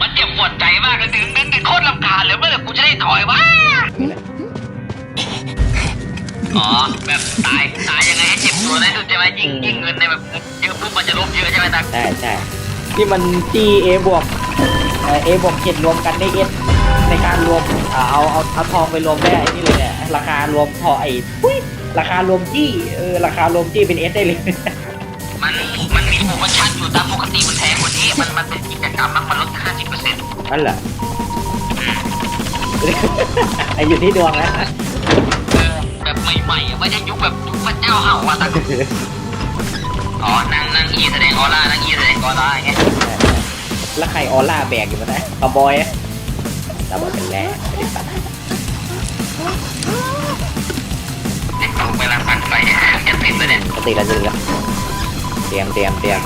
มันเจ็บปวดใจมากเลยดึงดึงดึงโคตรลำคาญเลยเมื่อไหร่กูจะได้ถอยวะอ๋อแบบตายตายยังไงให้เจ็บตัวได้สุดใช่ไหมยิงยิงเงินในแบบเยอะปุ๊บมันจะลบเยอะใช่ไหมตักใช่ใช่ที่มันที่ A บวกเอ่อ A บวกเจ็ดรวมกันได้ S ในการรวมอ่าเอาเอาเอาทองไปรวมได้ไอ้นี่เลยเนี่ยราคารวมทองไอ้ปุ๊ยราคารวมจี้เออราคารวมจี้เป็น S ได้เลยมันมันมีโปรโมชั่นอยู่ตามปกติมันแพงกว่านี้มันมันเป็น กิจกรรมมากมันลดห้าสิบเปอร์เซ็นต์นั่นแหละไอ้อยู่ที่ดวงนะแบบใหม่ๆอะไม่ใช่ยุคแบบยุคพระเจ้าเห่าอะตักอ๋อนั่งนั่งอีแสดงออร่านั่งอีแสดงออร่าไงแล้วใครออร่าแบกอยู่มาได้คาร์บอยอะคาร์บอยเป็นแร่ไม่ได้ปัดเด็กเอาเวลาปั่นไฟจะติดเลยเนี่ยปกติเราจะเหลือเตรียมเตรียมเตรียม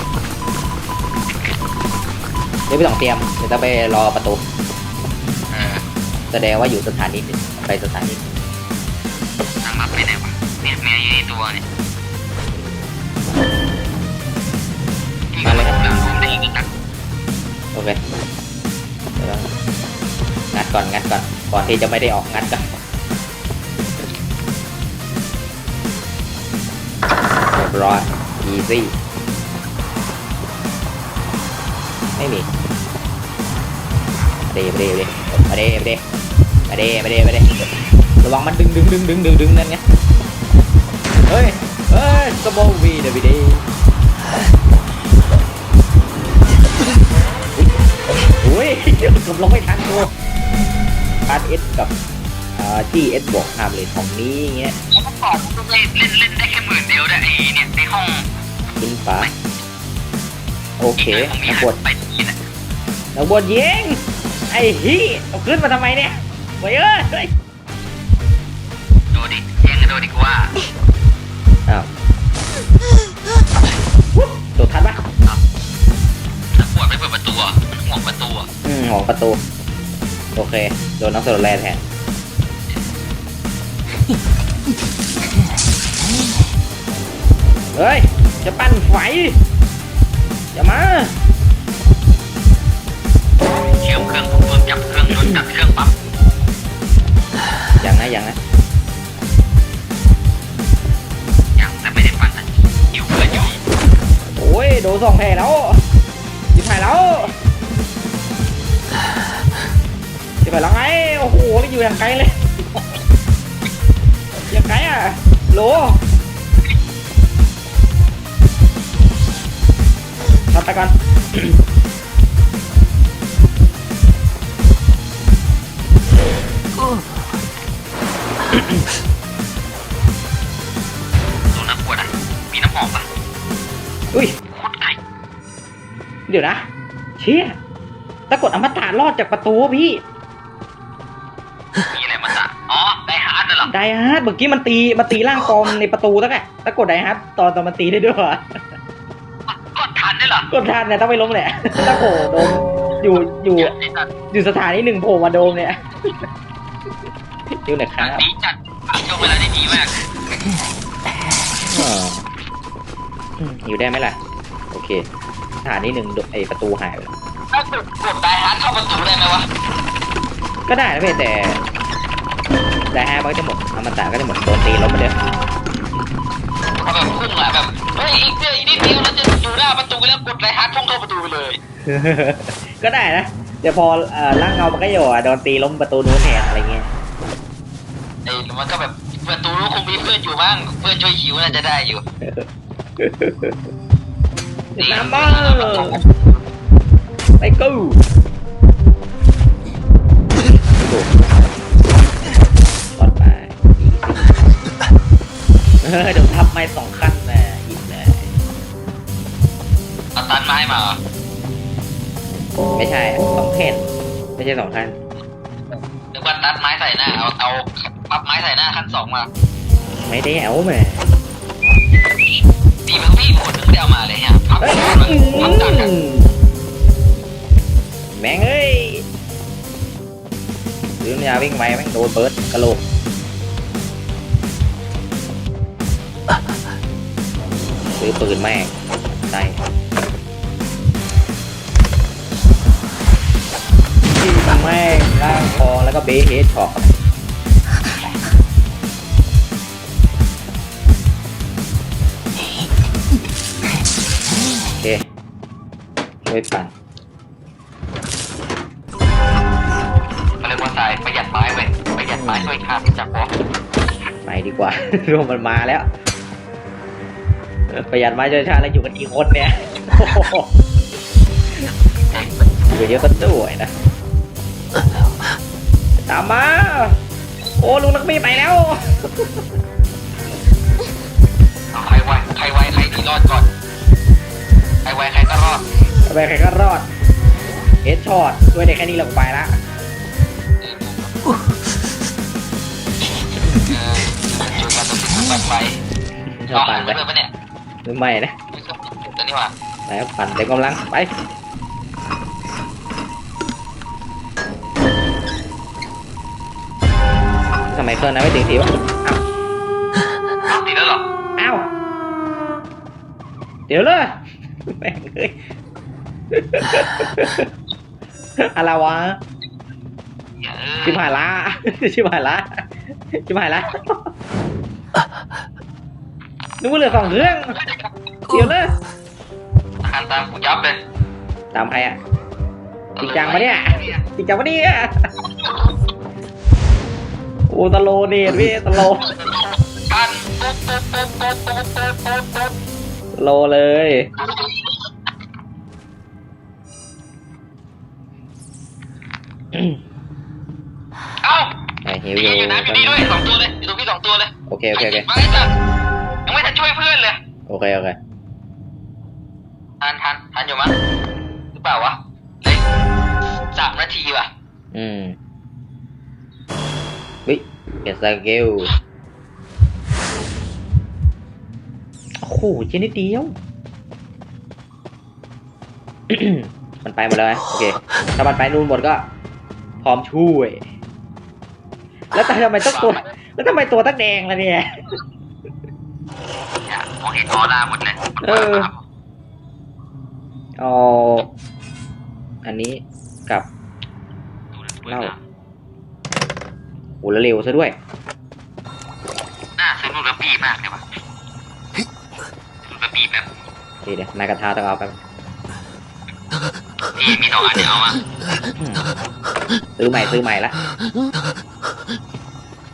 เดี๋ยวไม่ต้องเตรียมเดี๋ยวจะไปรอประตูเออแสดงว่าอยู่สถานีหนึ่งไปสถานีหนึ่งทางลับไปไหนวะเนี่ยเมียอยู่ในตัวเนี่ยมาเลยครับผมได้ยินตักโอเคเดี๋ยวงัดก่อนงัดก่อนก่อนที่จะไม่ได้ออกงัดก่อนเรียบร้อย easy ไม่มีมาเดมาเดมาเดมาเดมาเดมาเดมาเดระวังมันดึงดึงดึงดึงดึงดึงนั่นไงเฮ้ยเฮ้ยสโบวีเดวิดอุ้ยเกือบลงไม่ทันตัวพาร์ทเอสกับอ่าที่เอสบวกห้ามเลยของนี้อย่างเงี้ยเมื่อก่อนผมเล่นเล่นเล่นได้แค่หมื่นเดียวได้ไอ้เนี่ยในห้องกินปลา โอเคผมมีนักหับวชนไปที่น่ะนักบวชยิงไอ้ฮีเอาขึ้นมาทำไมเนี่ยโว้ยเอ้ยเฮ้ยโดดิแย่งกันโดดิกูว่าอ้าวโดดทันปะถ้าปวดไม่เปิดประตูอะมันห่วงประตูอะอืมหองประตู โอเค โดนน้องโซโลแลแทนเฮ้ย จะปั้นไฟ อย่ามาเชื่อมเครื่องผมเพิ่มจับเครื่องยนต์จับเครื่องปั๊บอย่างนะอย่างนะยังแต่ไม่ได้ปั่นนะหิวเพื่อนอยู่โอ้ยโดนสองแผลแล้วจิบหายแล้วจิบหายแล้วไงโอ้โหนี่อยู่อย่างไกลเลยอย่างไกลอะโหล ทับไปก่อนตัวน้ำปวดอะ มีน้ำหอมปะอุ้ยโคตรไก่เดี๋ยวนะ เชี่ยตะกดอมตะรอดจากประตูพี่ มีอะไรมาสะอ๋อ ไดฮาร์ดเหรอ ไดฮาร์ดเมื่อกี้มันตี มันตีร่างปลอมในประตูตั้งแต่ตะกดไดฮาร์ดตอนตอนมันตีได้ด้วย ดทันได้เหรอกดทันเนี่ยต้องไปล้มแหละตะโผโดมอยู่อยู่ ไอ้สัตว์อยู่สถานีหนึ่งโผล่มาโดมเนี่ยดูหน่อยครับดีจัดช่วงเวลาได้ดีมากอ่าอืมอยู่ได้ไหมล่ะ โอเคสถานีหนึ่งโดไอประตูหายไปแล้วถ้ากดกดไดฮาร์ดเข้าประตูได้ไหมวะก็ได้นะเพ่แต่ไดฮาร์ดมันก็จะหมดอมตะก็จะหมดโดนตีล้มไปเดียว เขาแบบพุ่งอะแบบเฮ้ยอีกเดียวอีกนิดเดียวเราจะอยู่หน้าประตูแล้วกดไดฮาร์ดพุ่งเข้าประตูไปเลยก็ได้นะ เดี๋ยวพอเอ่อร่างเงามันก็โยอะโดนตีล้มประตูนู้นแทนอะไรเงี้ยไอ้มันก็แบบประตูรู้คงมีเพื่อนอยู่บ้างเพื่อนช่วยหิวน่าจะได้อยู่น้ำบ้าไปกู เออเดี๋ยวทับไม้สองขั้นนะอิ่มเลยเอาตันไม้มาเหรอไม่ใช่สองแผ่นไม่ใช่สองขั้นนึกว่าตัดไม้ใส่หน้า เอาเอาปับไม้ใส่หน้าขั้นสองมาไม่ได้เอาแหม่ตีมันพี่คนนึงไม่ได้เอามาเลยฮะพับเฮ้ยพับจังอะแม่งเอ้ยซื้อยาวิ่งไปแม่งโดนเบิร์ดกระโหลก ซื้อปืนแม่งได้ล่างคองแล้วก็เบสเฮดช็อตโอเคช่วยปั่นเขาเรียกว่าสายประหยัดไม้เว้ยประหยัดไม้ช่วยฆ่าจับพอไปดีกว่า รวมมันมาแล้ว ประหยัดไม้ช่วยชาติแล้วอยู่กันกี่คนเนี่ยโอ้โหอยู่กันเยอะก็สวยนะตามมา โอ้ลุงนักมีไปแล้วเอาใครไวใครไวใครดีรอดก่อนใครไวใครก็รอดไปใครก็รอดเฮดช็อตช่วยได้แค่นี้เราไปละเออช่วยกันตัวติดมันไปชอบปั่นไปเพื่อนปะเนี่ย หรือไม่นะไม่ชอบตัวนี้ว่ะไปครับปั่นเต็มกำลังไปทำไมเครื่องนั้นไม่ติดทีวะอ้าวอ้าวติดแล้วเหรออ้าวเดี๋ยวเลยแม่งเลยอะไรวะอย่าเอชิบอหายละชิบหายละชิบหายละ นึกว่าเหลือสองเครื่อง เดี๋ยวเลยอหารตามกูยับเลยตามใครอะจิงจังปะเนี่ยจิงจังปะเนี่ยโอ้ตะโลเนี่พี่ตะโลโลเลย เอ้าไอหิวยู่อยู่นะพี่ด้วยสองตัวเลยอยู่ตรงพี่สองตัวเลย โอเค โอเค โอเค ยังไม่ทันช่วยเพื่อนเลยโอเคโอเคทันทันทันอยู่มั้งหรือเปล่าวะเฮ้ยสามนาทีว่ะ อืมวิเกสเกลโอ้โหเจนิดเดียว มันไปหมดแล้วไหมโอเค ถ้ามันไปนู่นหมดก็ พร้อมช่วย แล้วแต่ทำไมต้องตัว แล้วทำไมตัวตั้งแดงล่ะเนี่ย เนี่ยมองเห็นออร่าหมดเลยเออ เอาอันนี้กับเล่าโอ้แล้วเร็วซะด้วย น่าซื้อนูนกระปีมากเลยว่ะนูนกระปีแบบเดี๋ยวเดี๋ยวไม้กระทาต้องเอาไปบพี่มีสองอันเดี๋ยวเอามาอืมซื้อใหม่ซื้อใหม่ละ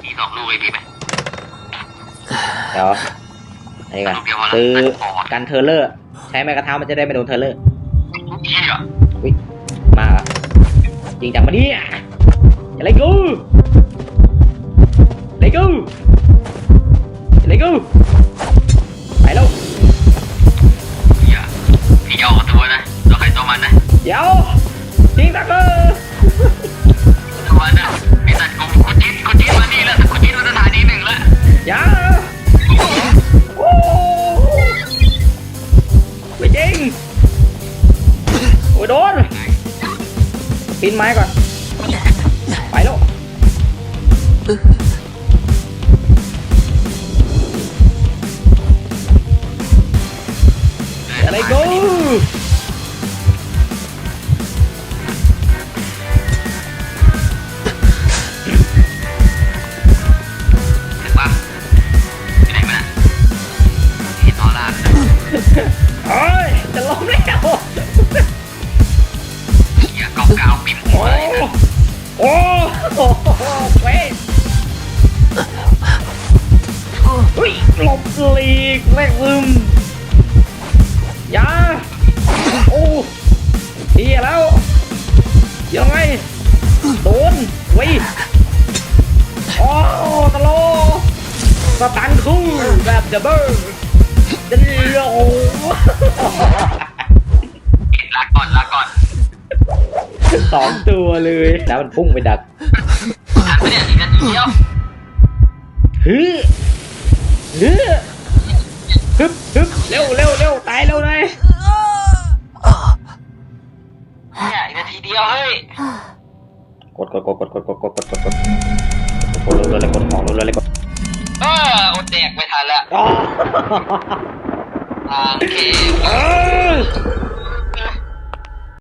มีสองลูกเลยพี่ไหมเดี๋ยว อันนี้ก่อนลูกเดียวพอละซื้อพอกันเทอร์เลอร์ ใช้ไม้กระทามันจะได้ไม่โดนเทอร์เลอร์เที่ยมาเหรอจริงจังมาดิอะไรกูอะไรกูอะไรกู ปีนไม้ก่อน ไปแล้ว คู่แบบดับเบิลเดียวลาก่อนลาก่อนสองตัวเลยแล้วมันพุ่งไปดักทันไปเนี่ยอีกนาทีเดียวฮึฮึฮึบฮึบเร็วเร็วเร็วตายเร็วเลยเนี่ยอีกนาทีเดียวเฮ้ยกดกดกดกดกดกดกดกดกดกดกดเลยกดของเลยเลยกด เอออดแดกไม่ทันแล้วอ๋อทางเค เออ